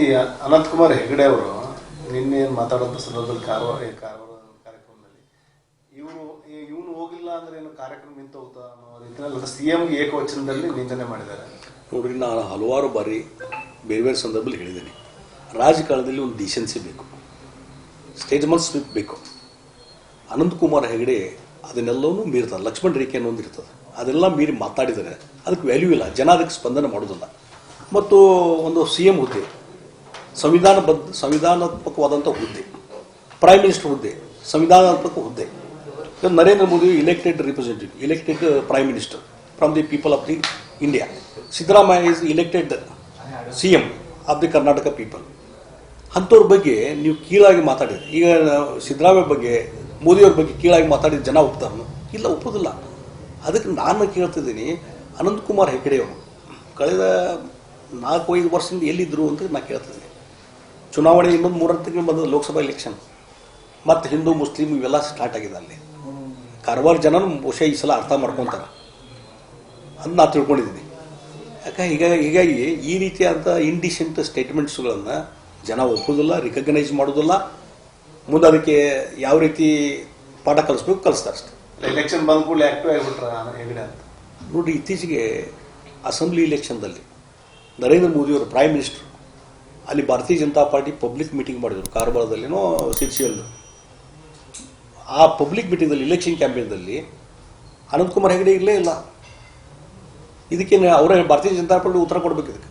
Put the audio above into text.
ಈ ಅನಂತಕುಮಾರ್ ಹೆಗಡೆ ಅವರು ನಿನ್ನೆ ಏನು ಮಾತಾಡೋಂಥ ಸಂದರ್ಭದಲ್ಲಿ ಕಾರವಾರ ಕಾರವಾರ ಕಾರ್ಯಕ್ರಮದಲ್ಲಿ ಇವರು ಇವನು ಹೋಗಿಲ್ಲ ಅಂದ್ರೆ ಏನು ಕಾರ್ಯಕ್ರಮ ನಿಂತು ಹೋಗ್ತಾ ಅನ್ನೋ ರೀತಿಯಲ್ಲಿ ಸಿ ಎಂಗೆ ಏಕವಚನದಲ್ಲಿ ನಿಂದನೆ ಮಾಡಿದ್ದಾರೆ? ನೋಡ್ರಿ ನಾನು ಹಲವಾರು ಬಾರಿ ಬೇರೆ ಬೇರೆ ಸಂದರ್ಭದಲ್ಲಿ ಹೇಳಿದ್ದೀನಿ. ರಾಜಕಾರಣದಲ್ಲಿ ಒಂದು ಡಿಸೆನ್ಸಿ ಬೇಕು. ಸ್ಟೇಜ್ ಮೇಲೆ ಸ್ವಿಪ್ ಬೇಕು. ಅನಂತಕುಮಾರ್ ಹೆಗಡೆ ಅದನ್ನೆಲ್ಲವೂ ಮೀರ್ತಾರೆ. ಲಕ್ಷ್ಮಣ್ ರೇಖೆ ಅನ್ನೋ ಒಂದು ಇರ್ತದೆ ಅದೆಲ್ಲ ಮೀರಿ ಮಾತಾಡಿದರೆ ಅದಕ್ಕೆ ವ್ಯಾಲ್ಯೂ ಇಲ್ಲ. ಜನ ಅದಕ್ಕೆ ಸ್ಪಂದನೆ ಮಾಡೋದಿಲ್ಲ. ಮತ್ತು ಒಂದು ಸಿ ಎಂ ಹುದ್ದೆ, ಸಂವಿಧಾನಬದ್ಧ ಸಂವಿಧಾನಾತ್ಮಕವಾದಂಥ ಹುದ್ದೆ ಪ್ರೈಮ್ ಮಿನಿಸ್ಟರ್ ಹುದ್ದೆ, ಸಂವಿಧಾನಾತ್ಮಕ ಹುದ್ದೆ. Narendra Modi elected representative elected prime minister from the people of the India Siddaramaiah is elected C M of the Karnataka people ಅಂಥವ್ರ ಬಗ್ಗೆ ನೀವು ಕೀಳಾಗಿ ಮಾತಾಡಿದ್ರಿ. ಈಗ ಸಿದ್ದರಾಮಯ್ಯ ಬಗ್ಗೆ, ಮೋದಿಯವ್ರ ಬಗ್ಗೆ ಕೀಳಾಗಿ ಮಾತಾಡಿದ ಜನ ಒಪ್ತಾರನು ಇಲ್ಲ, ಒಪ್ಪೋದಿಲ್ಲ. ಅದಕ್ಕೆ ನಾನು ಕೇಳ್ತಿದ್ದೀನಿ, ಅನಂತಕುಮಾರ್ ಹೆಗಡೆಯವರು ಕಳೆದ ನಾಲ್ಕು ಐದು ವರ್ಷದಿಂದ ಎಲ್ಲಿದ್ದರು ಅಂತ ನಾನು ಕೇಳ್ತಿದ್ದೆ ಚುನಾವಣೆ ಇನ್ನೊಂದು ಮೂರನೇ ತಿಂಗಳು ಬಂದ ಲೋಕಸಭಾ ಎಲೆಕ್ಷನ್. ಮತ್ತು ಹಿಂದೂ ಮುಸ್ಲಿಂ ಇವೆಲ್ಲ ಸ್ಟಾರ್ಟ್ ಆಗಿದೆ ಅಲ್ಲಿ. ಕಾರವಾರ ಜನನು ಬಹುಶಃ ಈ ಸಲ ಅರ್ಥ ಮಾಡ್ಕೊತಾರೆ. ಅಂತ ನಾನು ತಿಳ್ಕೊಂಡಿದ್ದೀನಿ. ಯಾಕೆ ಈಗ ಹೀಗಾಗಿ ಈ ರೀತಿಯಾದಂಥ ಇಂಡಿಸೆಂಟ್ ಸ್ಟೇಟ್ಮೆಂಟ್ಸ್ಗಳನ್ನು ಜನ ಒಪ್ಪೋದಿಲ್ಲ ರಿಕಗ್ನೈಸ್ ಮಾಡೋದಿಲ್ಲ. ಮುಂದೆ ಅದಕ್ಕೆ ಯಾವ ರೀತಿ ಪಾಠ ಕಲಿಸ್ಬೇಕು ಕಲಿಸ್ತಾರೆ ಅಷ್ಟೆ. ಎಲೆಕ್ಷನ್ ಬಂದ ಕೂಡಲೇ ಆಕ್ಟಿವ್ ಆಗಿಬಿಟ್ರೆ ಹೇಗಿದೆ ಅಂತ? ನೋಡಿ ಇತ್ತೀಚೆಗೆ ಅಸೆಂಬ್ಲಿ ಇಲೆಕ್ಷನ್ದಲ್ಲಿ ನರೇಂದ್ರ ಮೋದಿಯವರು ಪ್ರೈಮ್ ಮಿನಿಸ್ಟರ್ ಅಲ್ಲಿ ಭಾರತೀಯ ಜನತಾ ಪಾರ್ಟಿ ಪಬ್ಲಿಕ್ ಮೀಟಿಂಗ್ ಮಾಡಿದರು ಕಾರವಾರದಲ್ಲಿನೋ ಸಿರ್ಸಿಯಲ್ಲಿ ಆ ಪಬ್ಲಿಕ್ ಮೀಟಿಂಗ್ದಲ್ಲಿ ಇಲೆಕ್ಷನ್ ಕ್ಯಾಂಪೇನ್ದಲ್ಲಿ ಅನಂತಕುಮಾರ್ ಹೆಗಡೆ ಇರಲೇ ಇಲ್ಲ. ಇದಕ್ಕೆ ಅವರೇ ಭಾರತೀಯ ಜನತಾ ಪಾರ್ಟಿ ಉತ್ತರ ಕೊಡಬೇಕು ಇದಕ್ಕೆ?